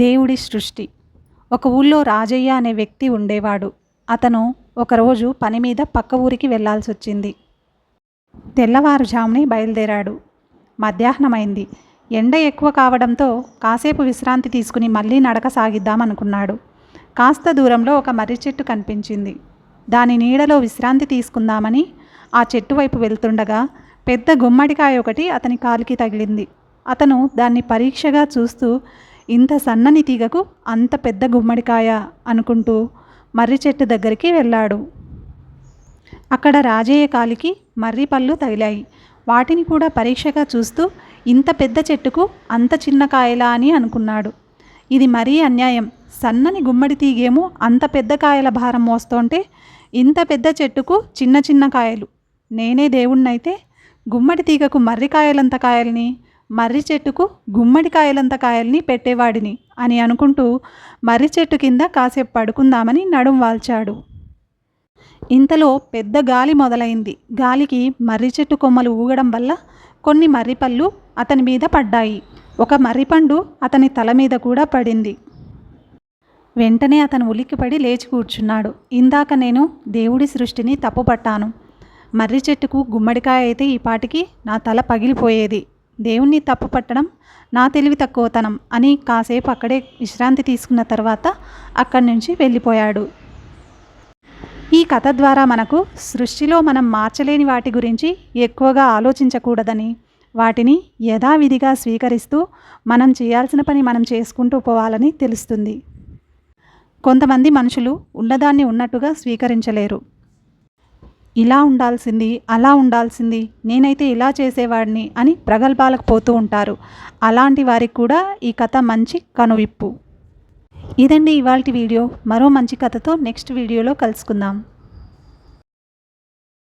దేవుడి సృష్టి. ఒక ఊళ్ళో రాజయ్య అనే వ్యక్తి ఉండేవాడు. అతను ఒకరోజు పని మీద పక్క ఊరికి వెళ్ళాల్సి వచ్చింది తెల్లవారుజామునే బయలుదేరాడు. మధ్యాహ్నమైంది. ఎండ ఎక్కువ కావడంతో కాసేపు విశ్రాంతి తీసుకుని మళ్ళీ నడక సాగిద్దామనుకున్నాడు. కాస్త దూరంలో ఒక మర్రి చెట్టు కనిపించింది. దాని నీడలో విశ్రాంతి తీసుకుందామని ఆ చెట్టు వైపు వెళ్తుండగా పెద్ద గుమ్మడికాయ ఒకటి అతని కాలికి తగిలింది. అతను దాన్ని పరీక్షగా చూస్తూ ఇంత సన్నని తీగకు అంత పెద్ద గుమ్మడికాయ అనుకుంటూ మర్రి చెట్టు దగ్గరికి వెళ్ళాడు. అక్కడ రాజయ్య కాలికి మర్రి పళ్ళు తగిలాయి. వాటిని కూడా పరీక్షగా చూస్తూ ఇంత పెద్ద చెట్టుకు అంత చిన్న కాయలా అని అనుకున్నాడు. ఇది మరీ అన్యాయం. సన్నని గుమ్మడి తీగేమో అంత పెద్ద కాయల భారం మోస్తుంటే ఇంత పెద్ద చెట్టుకు చిన్న చిన్న కాయలు. నేనే దేవుణ్ణైతే గుమ్మడి తీగకు మర్రి కాయలంత కాయల్ని మర్రి చెట్టుకు గుమ్మడికాయలంత కాయల్ని పెట్టేవాడిని అని అనుకుంటూ మర్రి చెట్టు కింద కాసేపు పడుకుందామని నడుం వాల్చాడు. ఇంతలో పెద్ద గాలి మొదలైంది. గాలికి మర్రి చెట్టు కొమ్మలు ఊగడం వల్ల కొన్ని మర్రిపళ్ళు అతని మీద పడ్డాయి. ఒక మర్రిపండు అతని తల మీద కూడా పడింది. వెంటనే అతను ఉలిక్కిపడి లేచి కూర్చున్నాడు. ఇందాక నేను దేవుడి సృష్టిని తప్పుపట్టాను. మర్రి చెట్టుకు గుమ్మడికాయ అయితే ఈ పాటికి నా తల పగిలిపోయేది. దేవుణ్ణి తప్పు పట్టడం నా తెలివి తక్కువతనం అని కాసేపు అక్కడే విశ్రాంతి తీసుకున్న తర్వాత అక్కడి నుంచి వెళ్ళిపోయాడు. ఈ కథ ద్వారా మనకు సృష్టిలో మనం మార్చలేని వాటి గురించి ఎక్కువగా ఆలోచించకూడదని వాటిని యథావిధిగా స్వీకరిస్తూ మనం చేయాల్సిన పని మనం చేసుకుంటూ పోవాలని తెలుస్తుంది. కొంతమంది మనుషులు ఉన్నదాన్ని ఉన్నట్టుగా స్వీకరించలేరు. ఇలా ఉండాల్సింది అలా ఉండాల్సింది నేనైతే ఇలా చేసేవాడిని అని ప్రగల్భాలకు పోతూ ఉంటారు. అలాంటి వారికి కూడా ఈ కథ మంచి కనువిప్పు. ఇదండి ఇవాళ వీడియో. మరో మంచి కథతో నెక్స్ట్ వీడియోలో కలుసుకుందాం.